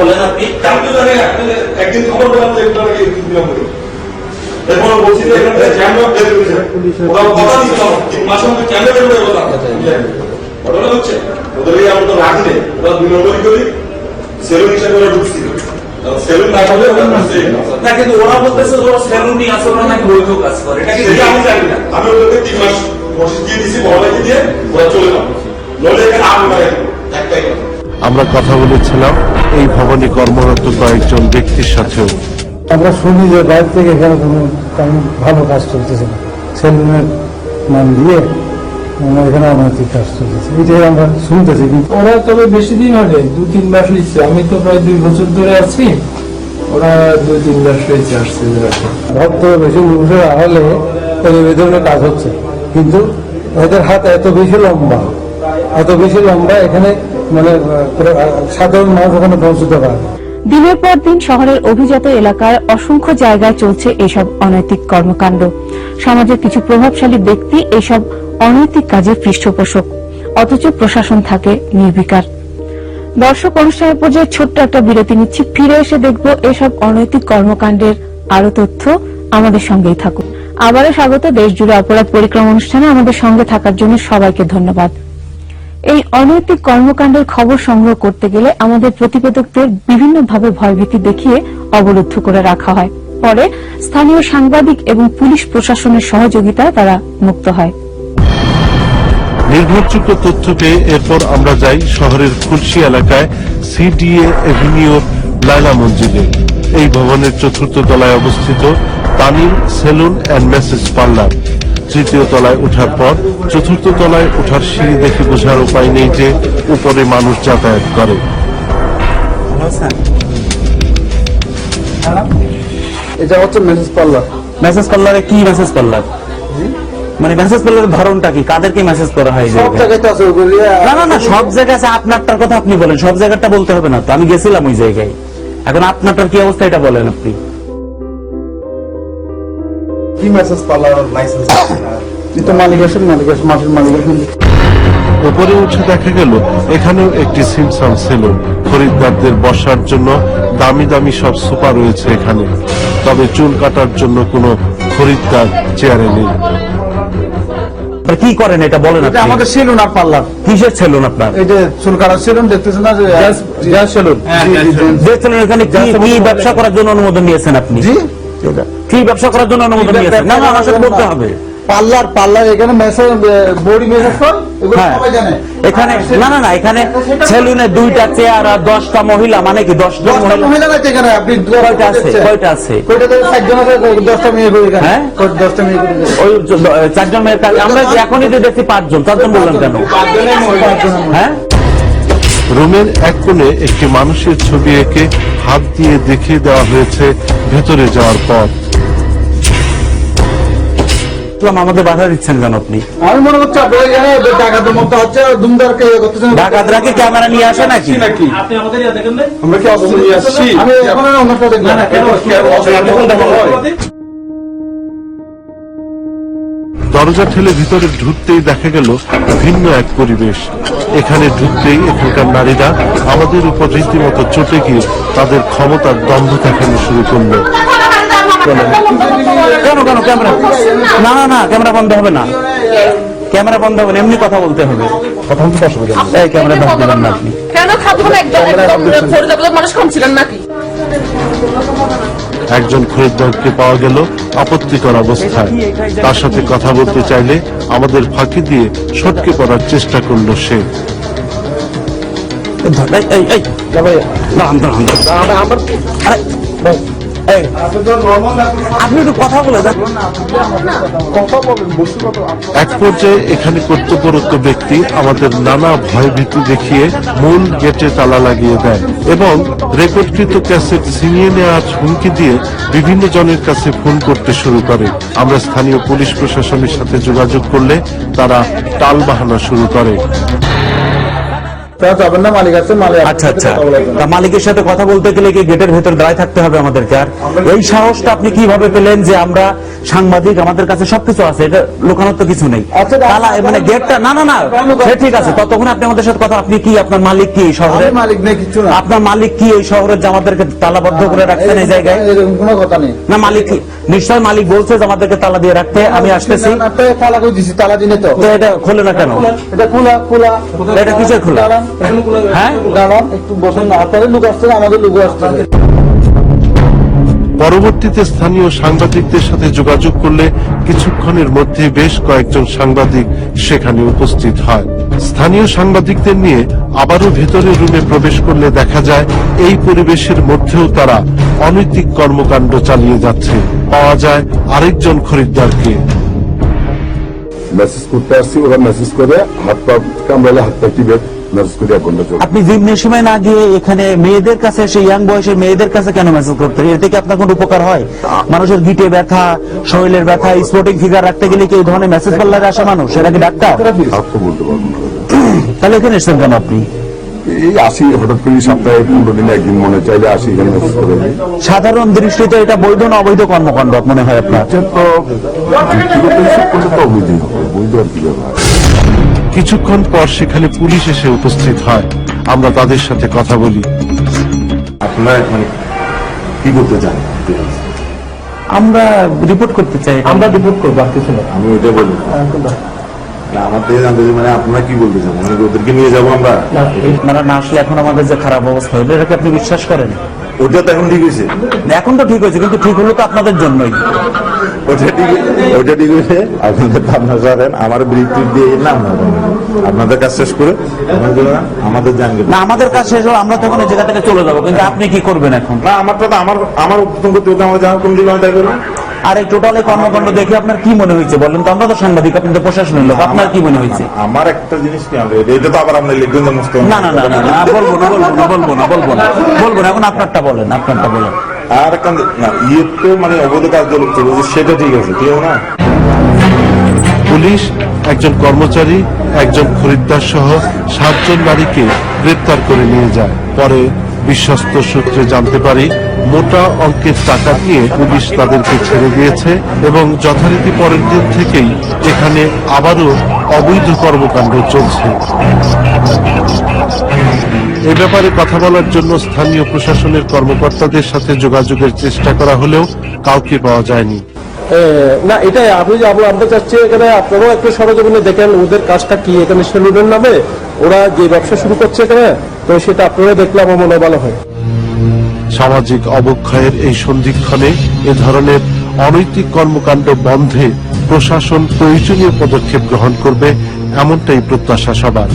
বলেন আপনি আমি জানি না, একদিন খবর পেলাম যে এগুলো নাকি বিলম্ব করে। এরপর বলছি যে এখানে ক্যামেরা বের করেছে। ওরা কথা দিচ্ছিল, তিন মাসের মধ্যে ক্যামেরা বের করে বললাম। ঘটনা হচ্ছে, ওদের এই আমরা তো রাখি ওরা দুই নম্বরই করি, সেলুন হিসাবে ওরা ঢুকছিল। সেলুন না করলে ওরা না। না কিন্তু ওরা বলতেছে ওরা সেলুনি আছে ওরা নাকি বৈধ কাজ করে এটা কি আমি জানি না। আমি ওদেরকে তিন মাস বসে দিয়ে দিছি বড়লাইকে দিয়ে ওরা চলে যাবে নইলে এখানে দেবো। একটাই কথা আমরা কথা বলেছিলাম এই ভবনে কর্মরত কয়েকজন ব্যক্তির সাথেও। আমরা শুনি যে বাইরে থেকে এখানে কোনো তেমন ভালো কাজ চলতেছে না। সেলুনের নাম দিয়ে এখানে অনৈতিক কাজ চলতেছে। এটাই আমরা শুনতেছি কিন্তু ওরা তবে বেশি দিন হবে দু তিন মাস হয়েছে আমি তো প্রায় দুই বছর ধরে আছি। ওরা দুই তিন মাস হয়েছে আসছে। ভক্ত বেশি মানুষের হলে এই ধরনের কাজ হচ্ছে। কিন্তু এদের হাত এত বেশি লম্বা এত বেশি লম্বা এখানে মানে সাধারণ মানুষ ওখানে পৌঁছতে পারে। দিনের পর দিন শহরের অভিজাত এলাকার অসংখ্য জায়গায় চলছে এসব অনৈতিক কর্মকাণ্ড। সমাজের কিছু প্রভাবশালী ব্যক্তি এসব অনৈতিক কাজের পৃষ্ঠপোষক, অথচ প্রশাসন থাকে নির্বিকার। দর্শক অনুষ্ঠানের পর্যায়ে ছোট্ট একটা বিরতি নিচ্ছি। ফিরে এসে দেখব এসব অনৈতিক কর্মকাণ্ডের আরও তথ্য আমাদের সঙ্গেই থাকুন। আবারও স্বাগত দেশ জুড়ে অপরাধ পরিক্রমা অনুষ্ঠানে আমাদের সঙ্গে থাকার জন্য সবাইকে ধন্যবাদ। এই অনৈতিক কর্মকাণ্ডের খবর সংগ্রহ করতে গেলে আমাদের প্রতিবেদকদের বিভিন্নভাবে ভয়ভীতি দেখিয়ে অবরুদ্ধ করে রাখা হয়। পরে স্থানীয় সাংবাদিক এবং পুলিশ প্রশাসনের সহযোগিতায় তারা মুক্ত হয়। নির্ভরযোগ্য তথ্য পেয়ে এরপর আমরা যাই শহরের খুলশি এলাকায় সিডিএ এভিনিউর লাইলা মসজিদে। এই ভবনের চতুর্থ তলায় অবস্থিত Tamil salon and massage parlour. তৃতীয় তলায় ওঠার পর চতুর্থ তলায় ওঠার সিঁড়ি দেখে বোঝার উপায় নেই যে উপরে মানুষ যাতায়াত করে। এটা হচ্ছে মেসেজ পার্লার মেসেজ পার্লারে কি মেসেজ পার্লার মানে মেসেজ পার্লারের ধরনটা কি? কাদেরকে মেসেজ করা হয় সব জায়গায়? জায়গায় তো আছে না না না সব জায়গায় আছে আপনারটার কথা আপনি বলেন। সব জায়গাটা বলতে হবে না তো আমি গেছিলাম ওই জায়গায়। এখন আপনারটার কি অবস্থা এটা বলেন আপনি। কি মেসেজ পার্লার লাইসেন্স তো মালিক আসেন মালিক আসেন মাসের মালিক উপরে উঠে দেখা গেল এখানেও একটি সিমসাম সেলুন খরিদ্দারদের বসার জন্য দামি দামি সব সোফা রয়েছে এখানে। তবে চুল কাটার জন্য কোনো খরিদ্দার চেয়ারে নেই। কি করেন এটা বলেন এটা আমাদের সেলুন আর পার্লার। কিসের সেলুন আপনার? এই যে চুল কাটার সেলুন দেখতেছেন না যে সেলুন যে সেলুন। এখানে কি কি ব্যবসা করার জন্য অনুমোদন নিয়েছেন আপনি? জি? কি ব্যবসা করার জন্য অনুমোদন নিয়েছেন না না আমার সাথে বলতে হবে। পার্লার পার্লার এখানে মেসেজ বডি মেসেজ কর হ্যাঁ। এখানে না না না এখানে সেলুনে দুইটা চেয়ার আর দশটা মহিলা মানে কি দশটা দশটা মহিলা? মহিলা এখানে আপনি কয়টা আছে? কয়টা আছে? কয়টা থেকে ষাটজন আছে দশটা মেয়ে করে হ্যাঁ? দশটা মেয়ে করে ওই চারজন মেয়ের কাছে আমরা এখনই যে দেখছি পাঁচজন চারজন বললাম কেন? হ্যাঁ? রুমের এক কোণে একটি মানুষের ছবি এঁকে হাত দিয়ে দেখিয়ে দেওয়া হয়েছে ভেতরে যাওয়ার পথ। আমাদের বাধা দিচ্ছেন কেন আপনি? আমি মনে করছি আপনি এখানে ডাকাতের মতো হচ্ছে দুমদারকে করতেছেন? ডাকাতরা কি ক্যামেরা নিয়ে আসে নাকি? নাকি? আমরা কি অস্ত্র নিয়ে আসছি আমি এখন দেখলাম দরজা ঠেলে ভিতরে ঢুকতেই দেখা গেল ভিন্ন এক পরিবেশ। এখানে ঢুকতেই এখানকার নারীরা আমাদের উপর রীতিমতো চটে গিয়ে তাদের ক্ষমতার দ্বন্দ্ব দেখানো শুরু করল। কেন কেন ক্যামেরা? না না না ক্যামেরা বন্ধ হবে না। ক্যামেরা বন্ধ হবে না এমনি কথা বলতে হবে। কথা বলতে অসুবিধা এই ক্যামেরা বন্ধ দিবেন না আপনি। কেন খাব না একদম? একদম মানুষ কম ছিলেন নাকি? একজন খরিদ্দারকে পাওয়া গেল আপত্তিকর অবস্থায়। তার সাথে কথা বলতে চাইলে আমাদের ফাঁকি দিয়ে সটকে পড়ার চেষ্টা করল সে। আপনি একটু কথা বলে যান। এক পর্যায়ে এখানে কর্তব্যরত ব্যক্তি আমাদের নানা ভয়ভীতি দেখিয়ে মূল গেটে তালা লাগিয়ে দেয় এবং রেকর্ডকৃত ক্যাসেট ছিনিয়ে নেওয়ার হুমকি দিয়ে বিভিন্ন জনের কাছে ফোন করতে শুরু করে আমরা স্থানীয় পুলিশ প্রশাসনের সাথে যোগাযোগ করলে তারা টাল বাহানা শুরু করে যাবেন না মালিক আছে মালিক আচ্ছা আচ্ছা। তা মালিকের সাথে কথা বলতে গেলে কি গেটের ভেতর দাঁড়ায় থাকতে হবে আমাদেরকে আর? এই সাহসটা আপনি কীভাবে পেলেন যে আমরা সাংবাদিক আমাদের কাছে সবকিছু আছে এটা লুকানোর তো কিছু নেই। আচ্ছা, তালা মানে গেটটা না না না সে ঠিক আছে ততক্ষণ আপনি আমাদের সাথে কথা আপনি কি আপনার মালিক কি এই শহরে মালিক নেই কিছু না। আপনার মালিক কি এই যে আমাদেরকে তালাবদ্ধ করে রাখছেন এই জায়গায়? কোনো কথা নেই। না মালিক নিশ্চয় মালিক বলছে যে আমাদেরকে তালা দিয়ে রাখতে আমি আসতেছি। তালা দিছি? তালা দিনে তো। এটা খোলে না কেন? এটা খোলা খোলা এটা কিসের খোলা? হ্যাঁ? দাঁড়ান একটু বসেন আপনাদের লোক আসছে আমাদের লোক আসছে পরবর্তীতে স্থানীয় সাংবাদিকদের সাথে যোগাযোগ করলে কিছুক্ষণের মধ্যে বেশ কয়েকজন সাংবাদিক সেখানে উপস্থিত হয়। স্থানীয় সাংবাদিকদের নিয়ে আবারও ভেতরের রুমে প্রবেশ করলে দেখা যায় এই পরিবেশের মধ্যেও তারা অনৈতিক কর্মকাণ্ড চালিয়ে যাচ্ছে। পাওয়া যায় আরেকজন খরিদ্দারকে। মেসেজ করতে আসছি ওরা মেসেজ করে হাত পা কামড়ালে হাত পা টিপে। আপনি জিমনেশিয়ামে না গিয়ে এখানে মেয়েদের কাছে এসে ইয়াং বয়সের মেয়েদের কাছে কেন মেসেজ করতে এর থেকে আপনার কোনো উপকার হয় মানুষের গিটে ব্যথা শরীরের ব্যথা স্পোর্টিং ফিগার রাখতে গেলে কি এই ধরনের মেসেজ আসে মানুষ এরা কি ডাক্তার তাহলে এখানে এসেছেন কেন আপনি এই আসি হঠাৎ করে সপ্তাহে পনেরো দিনে একদিন মনে চাইলে আসি এখানে মেসেজ করে সাধারণ দৃষ্টিতে এটা বৈধ না অবৈধ কর্মকাণ্ড মনে হয় আপনার তো ব্যক্তিগত হিসাব করলে তো অবৈধ হবে বৈধ আর কি ব্যাপার কিছুক্ষণ পর সেখানে পুলিশ এসে উপস্থিত হয়। আমরা তাদের সাথে কথা বলি। আপনারা মানে কি করতে চান? আমরা রিপোর্ট করতে চাই আমরা রিপোর্ট করব আর কিছু না আমি ওইটা বলি। জানতে মানে আপনারা কি বলতে চান? মানে ওদেরকে নিয়ে যাব আমরা? না আসলে এখন আমাদের যে খারাপ অবস্থা হলো এটাকে আপনি বিশ্বাস করেন? ওটা তো এখন ঠিক হয়েছে। এখন তো ঠিক হয়েছে কিন্তু ঠিক হলো তো আপনাদের জন্যই। ওটা ঠিক ওটা ঠিক হয়েছে। আপনাদের ভাবনা করেন আমার বৃত্তি দিয়ে না আপনাদের কাজ শেষ করে আমাদের আমাদের জানবে না আমাদের কাছে শেষ হলো আমরা তখন জায়গা থেকে চলে যাব কিন্তু আপনি কি করবেন এখন? না আমার তো আমার আমার উত্তম করতে আমার জানা কোন দিকে আমি তাই করব আর এই টোটাল কর্মকাণ্ড দেখে আপনার কি মনে হয়েছে? বলেন তো আমরা তো সাংবাদিক আপনি তো প্রশাসনের লোক আপনার কি মনে হয়েছে? আমার একটা জিনিস কি আমরা এটা তো আবার আমরা লিখবেন যে না না না না বলব না বলব না বলব না বলব না বলব না এখন আপনারটা বলেন আপনারটা বলেন। আর একটা না ইয়ে তো মানে অবৈধ কাজ চলছে সেটা ঠিক আছে ঠিক আছে না। পুলিশ একজন কর্মচারী একজন খরিদ্দার সহ সাতজন নারীকে গ্রেপ্তার করে নিয়ে যায়। পরে বিশ্বস্ত সূত্রে জানতে পারি, মোটা অঙ্কের টাকা দিয়ে পুলিশ তাদেরকে ছেড়ে দিয়েছে এবং যথারীতি পরের দিন থেকেই এখানে আবারও অবৈধ কর্মকাণ্ড চলছে। এ ব্যাপারে কথা বলার জন্য স্থানীয় প্রশাসনের কর্মকর্তাদের সাথে যোগাযোগের চেষ্টা করা হলেও কাউকে পাওয়া যায়নি। না, এটাই, আপনি যে আমরা চাচ্ছি এখানে আপনারাও একটু সরজমিনে দেখেন, ওদের কাজটা কি? এখানে সেলুনের নামে ওরা যে ব্যবসা শুরু করছে এখানে তো সেটা আপনারা দেখলাম আমার ভালো হয়। সামাজিক অবক্ষয়ের এই সন্ধিক্ষণে এ ধরনের অনৈতিক কর্মকাণ্ড বন্ধে প্রশাসন প্রয়োজনীয় পদক্ষেপ গ্রহণ করবে, এমনটাই প্রত্যাশা সবার।